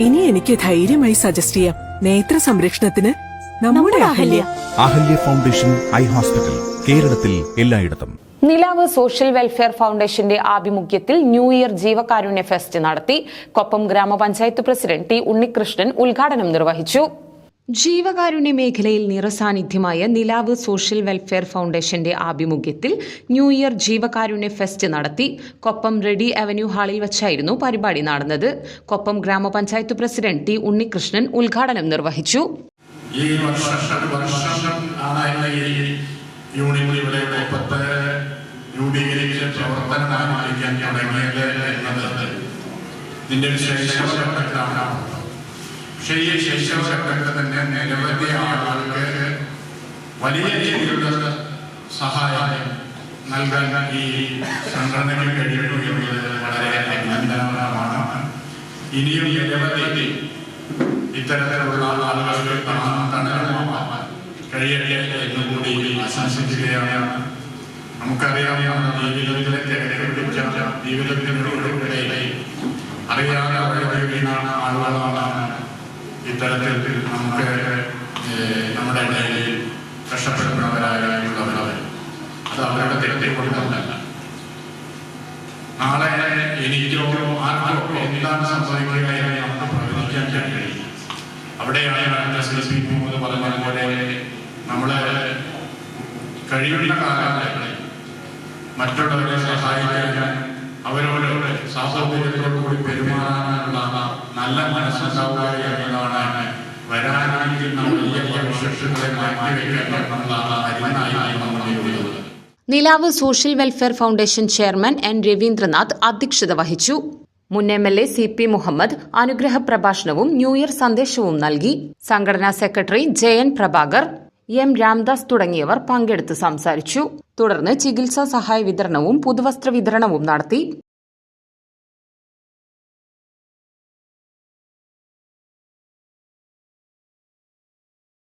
ഇനി എനിക്ക് ധൈര്യമായി സജസ്റ്റ് ചെയ്യാം. നേത്ര സംരക്ഷണത്തിന് നമ്മുടെ Ahalya. Ahalya foundation eye hospital കേരളത്തിൽ എല്ലായിടത്തും. നിലാവ് സോഷ്യൽ വെൽഫെയർ ഫൗണ്ടേഷന്റെ ആഭിമുഖ്യത്തിൽ ന്യൂ ഇയർ ജീവകാരുണ്യ ഫെസ്റ്റ് നടത്തി. കൊപ്പം ഗ്രാമപഞ്ചായത്ത് പ്രസിഡന്റ് ടി ഉണ്ണികൃഷ്ണൻ ഉദ്ഘാടനം നിർവഹിച്ചു. ജീവകാരുണ്യ മേഖലയിൽ നിറസാന്നിധ്യമായ നിലാവ് സോഷ്യൽ വെൽഫെയർ ഫൗണ്ടേഷന്റെ ആഭിമുഖ്യത്തിൽ ന്യൂ ഇയർ ജീവകാരുണ്യ ഫെസ്റ്റ് നടത്തി കൊപ്പം റെഡി അവന്യൂ ഹാളിൽ വെച്ചായിരുന്നു പരിപാടി നടന്നത്. കൊപ്പം ഗ്രാമപഞ്ചായത്ത് പ്രസിഡന്റ് ടി ഉണ്ണികൃഷ്ണൻ ഉദ്ഘാടനം നിർവഹിച്ചു. ഈ വർഷം വർഷം ഇവിടെ പക്ഷേ ഈ ശൈശവഘട്ടത്തിൽ തന്നെ നിരവധി ആളുകൾക്ക് വലിയ രീതിയിലുള്ള സഹായം നൽകാൻ ഈ സംഘടനകൾ കഴിയുന്നു എന്നുള്ളത് വളരെ അഭിനന്ദനമാണ് ഇനിയും നിരവധി ഇത്തരത്തിലുള്ള ആളുകൾക്ക് തണലമാവാൻ കഴിയട്ടെ എന്ന് കൂടി ആശംസിക്കുകയാണ്. നമുക്കറിയാവുന്ന ജീവിതത്തിലെ തിരക്ക് പിടിച്ച ജീവിതത്തിനിടയിലെ അറിയാതെ വഴി വീണ ആളുകളാണ് ഇത്തരത്തിൽ നമുക്ക് നമ്മുടെ ഇടയിൽ കഷ്ടപ്പെടുന്നവരായുള്ളവർ അത് അവരുടെ തെറ്റി കൊടുക്കുന്നതല്ല നാളെ എനിക്കോ ആർക്കോ എന്താണ് സംഭവിക്കുക എന്ന് നമുക്ക് പ്രവചിക്കാൻ കഴിയും. അവിടെയാണ് ഞാൻ ശ്രീ പി മുഹമ്മദ് പറഞ്ഞതുപോലെ നമ്മളെ കഴിയുന്ന കാലഘട്ടങ്ങളിൽ മറ്റുള്ളവരെ സഹായിക്കാൻ അവരോട് സാഹോദര്യത്തോടു കൂടി പെരുമാറാനുള്ള നല്ല മനസ്സുണ്ടാവുക എന്നതാണ് വരാനായിരുന്ന വലിയ വിശേഷങ്ങളെ മാറ്റിവെക്കേണ്ടതെന്നുള്ള അരിനായി നമ്മൾ ചെയ്യുന്നത് Nilavu social welfare foundation chairman N Raveendranath അധ്യക്ഷത വഹിച്ചു. മുൻ M L A C P Muhammad അനുഗ്രഹ പ്രഭാഷണവും ന്യൂ ഇയർ സന്ദേശവും നൽകി. സംഘടനാ സെക്രട്ടറി ജയൻ പ്രഭാകർ എം രാംദാസ് തുടങ്ങിയവർ പങ്കെടുത്ത് സംസാരിച്ചു. തുടർന്ന് ചികിത്സാ സഹായ വിതരണവും പുതുവസ്ത്ര വിതരണവും നടത്തി.